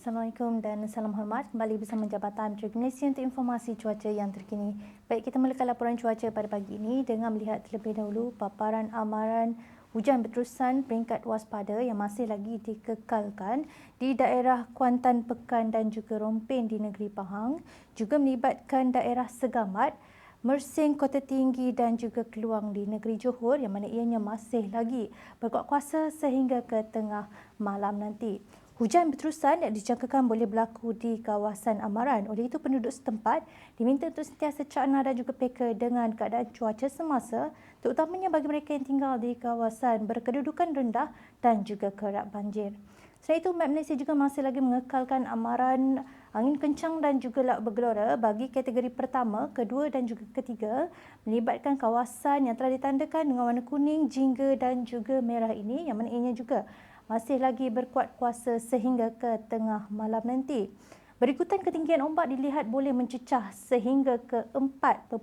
Assalamualaikum dan salam hormat. Kembali bersama Jabatan Meteorologi untuk informasi cuaca yang terkini. Baik, kita mulakan laporan cuaca pada pagi ini dengan melihat terlebih dahulu paparan amaran hujan berterusan peringkat waspada yang masih lagi dikekalkan di daerah Kuantan Pekan dan juga Rompin di negeri Pahang juga melibatkan daerah Segamat, Mersing, Kota Tinggi dan juga Keluang di negeri Johor yang mana ianya masih lagi berkuat kuasa sehingga ke tengah malam nanti. Hujan berterusan dijangkakan boleh berlaku di kawasan Amaran. Oleh itu penduduk setempat diminta untuk sentiasa cakna dan juga peka dengan keadaan cuaca semasa terutamanya bagi mereka yang tinggal di kawasan berkedudukan rendah dan juga kerap banjir. Selain itu, Map Malaysia juga masih lagi mengekalkan amaran angin kencang dan juga laut bergelora bagi kategori pertama, kedua dan juga ketiga melibatkan kawasan yang telah ditandakan dengan warna kuning, jingga dan juga merah ini yang mana ianya juga masih lagi berkuat kuasa sehingga ke tengah malam nanti. Berikutan ketinggian ombak dilihat boleh mencecah sehingga ke 4.5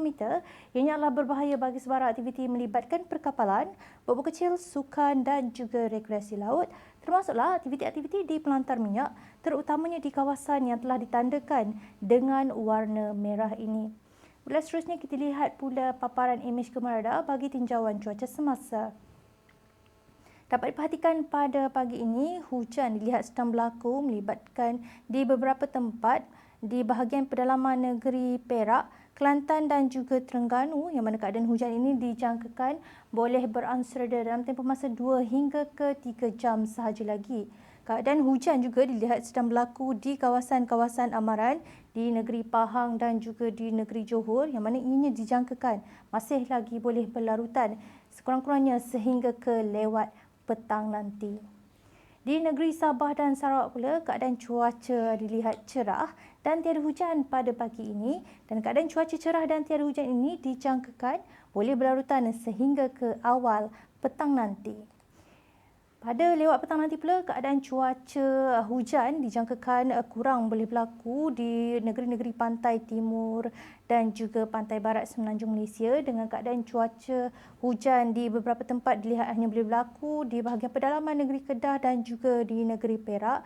meter. Ianya adalah berbahaya bagi sebarang aktiviti melibatkan perkapalan, bobot kecil, sukan dan juga rekreasi laut termasuklah aktiviti-aktiviti di pelantar minyak terutamanya di kawasan yang telah ditandakan dengan warna merah ini. Bila seterusnya kita lihat pula paparan imej kemarada bagi tinjauan cuaca semasa. Dapat diperhatikan pada pagi ini, hujan dilihat sedang berlaku melibatkan di beberapa tempat di bahagian pedalaman negeri Perak, Kelantan dan juga Terengganu yang mana keadaan hujan ini dijangkakan boleh beransur dalam tempoh masa 2 hingga ke 3 jam sahaja lagi. Keadaan hujan juga dilihat sedang berlaku di kawasan-kawasan Amaran di negeri Pahang dan juga di negeri Johor yang mana ianya dijangkakan masih lagi boleh berlarutan sekurang-kurangnya sehingga ke lewat petang nanti. Di negeri Sabah dan Sarawak pula, keadaan cuaca dilihat cerah dan tiada hujan pada pagi ini dan keadaan cuaca cerah dan tiada hujan ini dijangkakan boleh berlarutan sehingga ke awal petang nanti. Pada lewat petang nanti pula, keadaan cuaca hujan dijangkakan eh, kurang boleh berlaku di negeri-negeri pantai timur dan juga pantai barat semenanjung Malaysia dengan keadaan cuaca hujan di beberapa tempat dilihat hanya boleh berlaku di bahagian pedalaman negeri Kedah dan juga di negeri Perak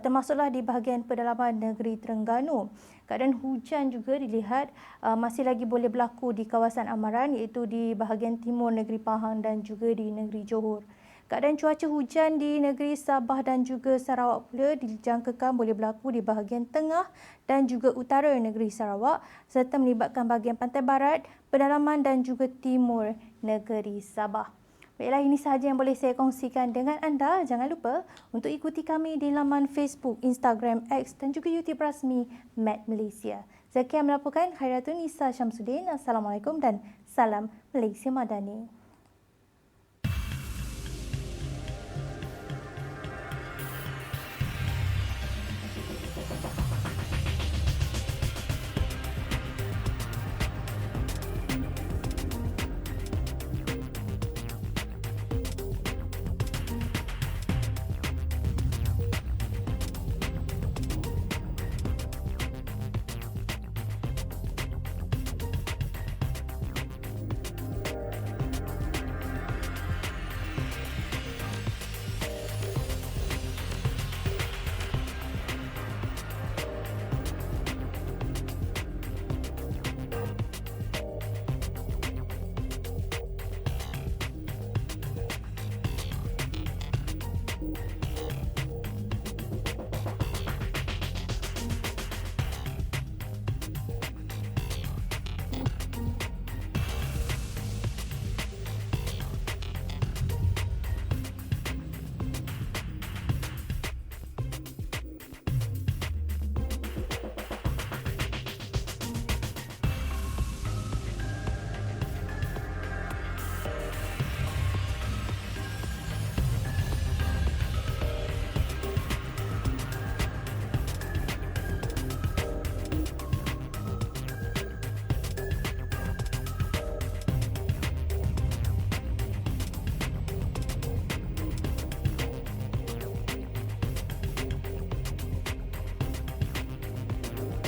termasuklah di bahagian pedalaman negeri Terengganu. Keadaan hujan juga dilihat uh, masih lagi boleh berlaku di kawasan Amaran iaitu di bahagian timur negeri Pahang dan juga di negeri Johor. Keadaan cuaca hujan di negeri Sabah dan juga Sarawak pula dijangkakan boleh berlaku di bahagian tengah dan juga utara negeri Sarawak serta melibatkan bahagian pantai barat, pedalaman dan juga timur negeri Sabah. Baiklah ini sahaja yang boleh saya kongsikan dengan anda. Jangan lupa untuk ikuti kami di laman Facebook, Instagram, X dan juga YouTube rasmi Met Malaysia. Sekian melaporkan Khairatun Nisa Syamsuddin. Assalamualaikum dan salam Malaysia Madani.